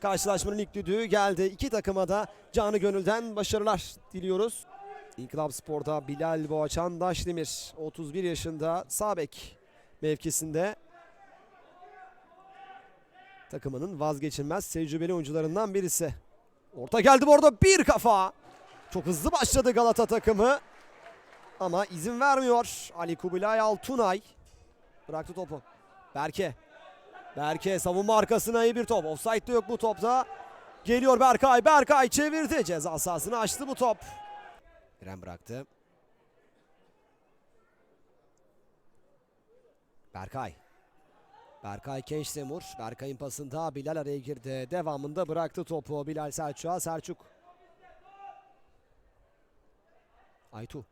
Karşılaşmanın ilk düdüğü geldi. İki takıma da canı gönülden başarılar diliyoruz. İnkılap Spor'da Bilal Boğaçan Daşdemir 31 yaşında sağ bek mevkisinde takımının vazgeçilmez tecrübeli oyuncularından birisi. Orta geldi bu arada bir kafa. Çok hızlı başladı Galata takımı. Ama izin vermiyor. Ali Kubilay Altunay bıraktı topu. Berke. Berke savunma arkasına iyi bir top. Offside de yok bu topta. Geliyor Berkay. Berkay çevirdi. Ceza sahasını açtı bu top. Eren bıraktı. Berkay. Berkay Kençtemur. Berkay'ın pasında Bilal araya girdi. Devamında bıraktı topu Bilal Selçuk'a. Selçuk. Aytu.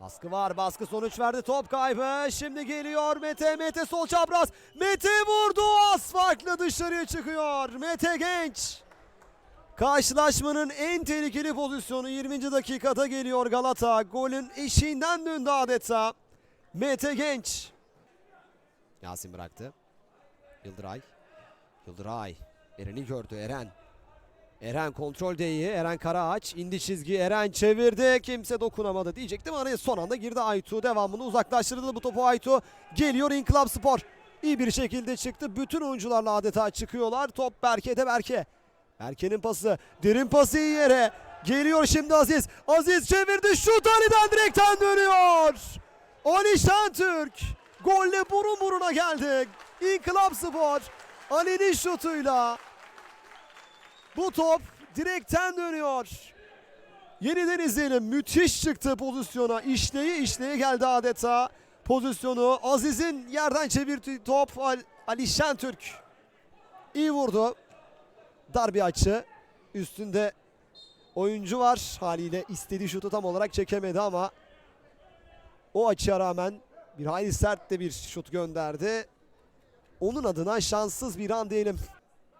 Baskı var. Baskı sonuç verdi. Top kaybı. Şimdi geliyor Mete. Mete sol çapraz. Mete vurdu. Az farklı dışarıya çıkıyor. Mete Genç. Karşılaşmanın en tehlikeli pozisyonu 20. dakikada geliyor Galata. Golün eşiğinden döndü adeta. Mete Genç. Yasin bıraktı. Yıldıray. Yıldıray. Eren'i gördü Eren. Eren kontrol iyi. Eren Karaağaç indi çizgi. Eren çevirdi. Kimse dokunamadı diyecektim. Araya son anda girdi Aytu. Devamını uzaklaştırdı bu topu Aytu. Geliyor İnkılap Spor. İyi bir şekilde çıktı. Bütün oyuncularla adeta çıkıyorlar. Top Berke'de Berke. Berke'nin pası. Derin pası iyi yere. Geliyor şimdi Aziz. Aziz çevirdi. Şut Ali'den direkten dönüyor. Ali Şentürk. Golle burun buruna geldi. İnkılap Spor. Ali'nin şutuyla bu top direkten dönüyor. Yeniden izleyelim. Müthiş çıktı pozisyona. İşleye işleye geldi adeta pozisyonu. Aziz'in yerden çevirdiği top Al- Ali Şentürk. İyi vurdu. Dar bir açı. Üstünde oyuncu var. Haliyle istediği şutu tam olarak çekemedi ama o açıya rağmen bir hayli sert de bir şut gönderdi. Onun adına şanssız bir an diyelim.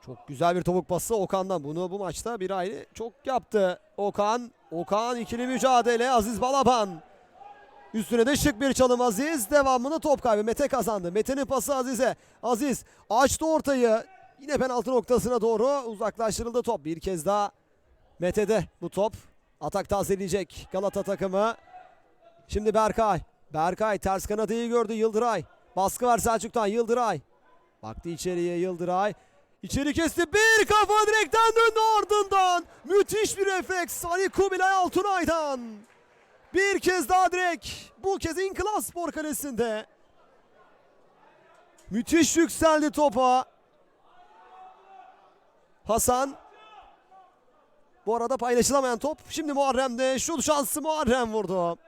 Çok güzel bir topuk pası Okan'dan. Bunu bu maçta bir ayrı çok yaptı. Okan, Okan ikili mücadele Aziz Balaban. Üstüne de şık bir çalım Aziz. Devamını top kaybı. Mete kazandı. Mete'nin pası Aziz'e. Aziz açtı ortayı. Yine penaltı noktasına doğru uzaklaştırıldı top. Bir kez daha Mete'de bu top. Atak tazeleyecek Galata takımı. Şimdi Berkay. Berkay ters kanadı gördü Yıldıray. Baskı var Selçuk'tan Yıldıray. Baktı içeriye Yıldıray. İçeri kesti bir kafa direkten döndü ardından. Müthiş bir refleks Ali Kubilay Altunay'dan. Bir kez daha direkt. Bu kez İnkılap Spor Kalesi'nde. Müthiş yükseldi topa. Hasan. Bu arada paylaşılamayan top. Şimdi Muharrem'de. Şut şansı Muharrem vurdu.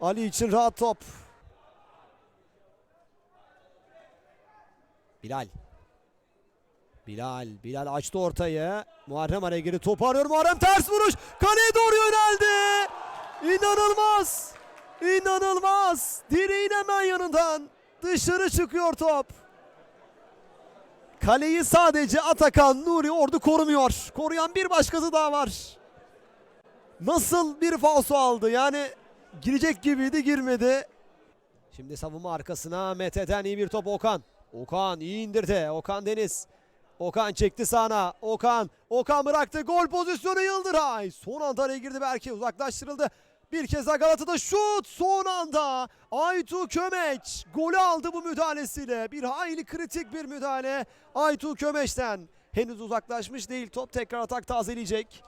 Ali için rahat top. Bilal. Bilal, Bilal açtı ortayı. Muharrem araya girdi. Topu arıyor Muharrem ters vuruş. Kaleye doğru yöneldi. İnanılmaz. İnanılmaz. Direğin hemen yanından dışarı çıkıyor top. Kaleyi sadece Atakan Nuri Ordu korumuyor. Koruyan bir başkası daha var. Nasıl bir falso aldı? Yani girecek gibiydi girmedi. Şimdi savunma arkasına Mete'den iyi bir top Okan. Okan iyi indirdi. Okan Deniz. Okan çekti sağına. Okan. Okan bıraktı. Gol pozisyonu Yıldıray. Son anda araya girdi belki. Uzaklaştırıldı. Bir kez daha Galata'da şut. Son anda Aytu Kömeç golü aldı bu müdahalesiyle. Bir hayli kritik bir müdahale Aytu Kömeç'ten. Henüz uzaklaşmış değil. Top tekrar atak tazeleyecek.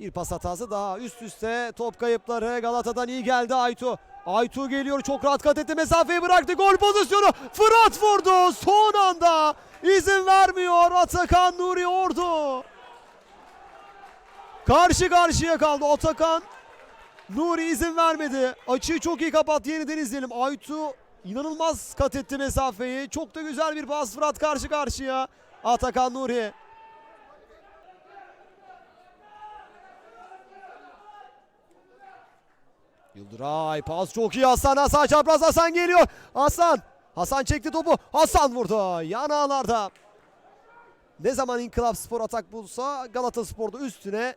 Bir pas hatası daha üst üste top kayıpları Galata'dan iyi geldi Aytu. Aytu geliyor çok rahat kat etti mesafeyi bıraktı gol pozisyonu Fırat vurdu son anda izin vermiyor Atakan Nuri Ordu. Karşı karşıya kaldı Atakan. Nuri izin vermedi. Açıyı çok iyi kapat yeniden izleyelim. Aytu inanılmaz kat etti mesafeyi. Çok da güzel bir pas Fırat karşı karşıya. Atakan Nuri. Yıldıray pas çok iyi Hasan Hasan çapraz Hasan geliyor. Hasan Hasan çekti topu. Hasan vurdu. Yan ağlarda. Ne zaman İnkılap Spor atak bulsa Galata Spor'da üstüne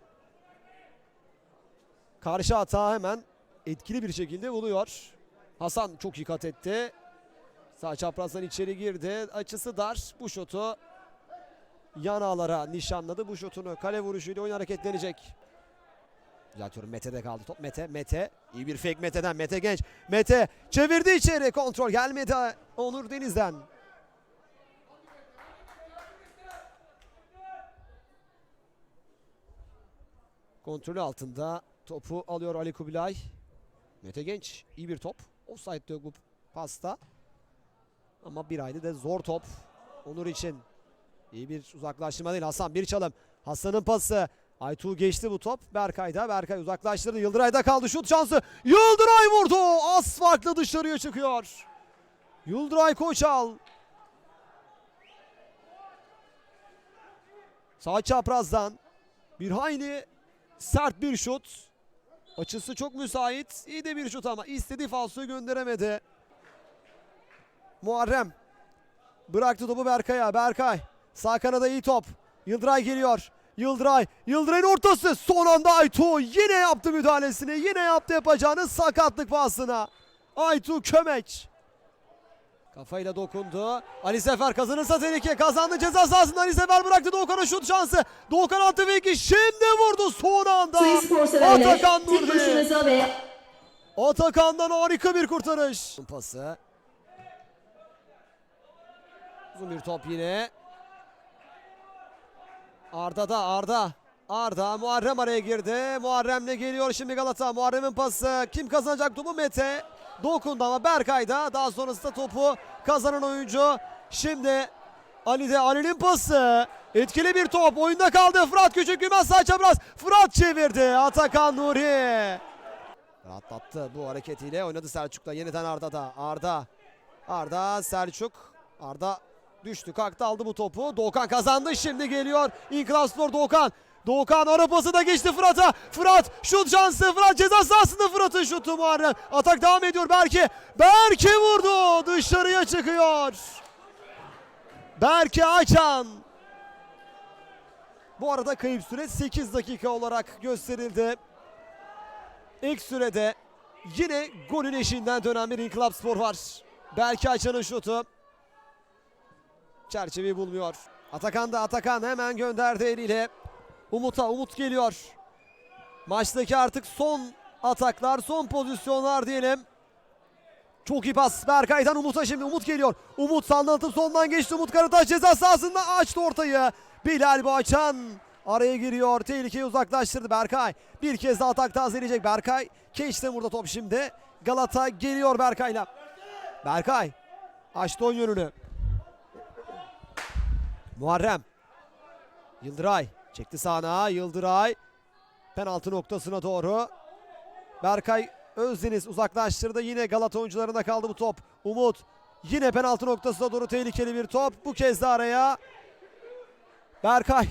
karşı hata hemen etkili bir şekilde buluyor. Hasan çok iyi kat etti. Sağ çaprazdan içeri girdi. Açısı dar. Bu şutu yan ağlara nişanladı. Bu şutunu kale vuruşuyla oyun hareketlenecek. Düzeltiyorum Mete'de kaldı top. Mete, Mete. İyi bir fake Mete'den. Mete genç. Mete çevirdi içeri. Kontrol gelmedi Onur Deniz'den. Kontrolü altında topu alıyor Ali Kubilay. Mete Genç iyi bir top. Offside'de bu pasta. Ama bir ayda de zor top. Onur için iyi bir uzaklaştırma değil. Hasan bir çalım. Hasan'ın pası. Aytuğ geçti bu top. Berkay'da. Berkay uzaklaştırdı. Yıldıray'da kaldı. Şut şansı. Yıldıray vurdu. Az farklı dışarıya çıkıyor. Yıldıray Koçal. Sağ çaprazdan bir hayli sert bir şut. Açısı çok müsait. İyi de bir şut ama istediği falsoyu gönderemedi. Muharrem bıraktı topu Berkay'a. Berkay sağ kanada iyi top. Yıldıray geliyor. Yıldıray, Yıldıray'ın ortası. Son anda Aytu yine yaptı müdahalesini. Yine yaptı yapacağını sakatlık pahasına. Aytu Kömeç. Kafayla dokundu. Ali Sefer kazanırsa tehlike. Kazandı ceza sahasında Ali Sefer bıraktı Doğukan'a şut şansı. Doğukan attı ve iki şimdi vurdu son anda. Atakan Nurdi. Atakan'dan harika bir kurtarış. Pası. Uzun bir top yine. Arda da Arda. Arda Muharrem araya girdi. Muharrem'le geliyor şimdi Galata. Muharrem'in pası. Kim kazanacak topu? Mete. Dokundu ama Berkay da daha sonrasında topu kazanan oyuncu. Şimdi Ali'de Ali'nin pası. Etkili bir top. Oyunda kaldı. Fırat Küçük Gümez sağ çapraz. Fırat çevirdi. Atakan Nuri. Rahatlattı bu hareketiyle. Oynadı Selçuk'la. Yeniden Arda'da. Arda. Arda Selçuk. Arda düştü kalktı aldı bu topu. Doğukan kazandı. Şimdi geliyor. İnkılap Spor Doğukan. Doğukan ara pası da geçti Fırat'a. Fırat şut şansı. Fırat ceza sahasında Fırat'ın şutu Muharrem. Atak devam ediyor Berke. Berke vurdu. Dışarıya çıkıyor. Berke Açan. Bu arada kayıp süre 8 dakika olarak gösterildi. İlk sürede yine golün eşiğinden dönen bir İnkılap Spor var. Belki Açan'ın şutu. Çerçeveyi bulmuyor. Atakan da Atakan hemen gönderdi eliyle. Umut'a Umut geliyor. Maçtaki artık son ataklar, son pozisyonlar diyelim. Çok iyi pas Berkay'dan Umut'a şimdi Umut geliyor. Umut sallatıp soldan geçti. Umut Karataş ceza sahasında açtı ortayı. Bilal Boğaçan araya giriyor. Tehlikeyi uzaklaştırdı Berkay. Bir kez daha atak tazeleyecek Berkay. Keşte burada top şimdi. Galata geliyor Berkay'la. Berkay açtı oyun yönünü. Muharrem. Yıldıray çekti sağına. Yıldıray penaltı noktasına doğru. Berkay Özdeniz uzaklaştırdı. Yine Galata oyuncularında kaldı bu top. Umut yine penaltı noktasına doğru tehlikeli bir top. Bu kez de araya Berkay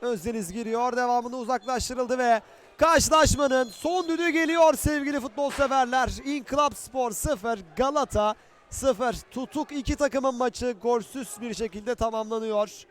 Özdeniz giriyor. Devamında uzaklaştırıldı ve karşılaşmanın son düdüğü geliyor sevgili futbol severler. İnkılap Spor 0, Galata 0. Tutuk iki takımın maçı golsüz bir şekilde tamamlanıyor.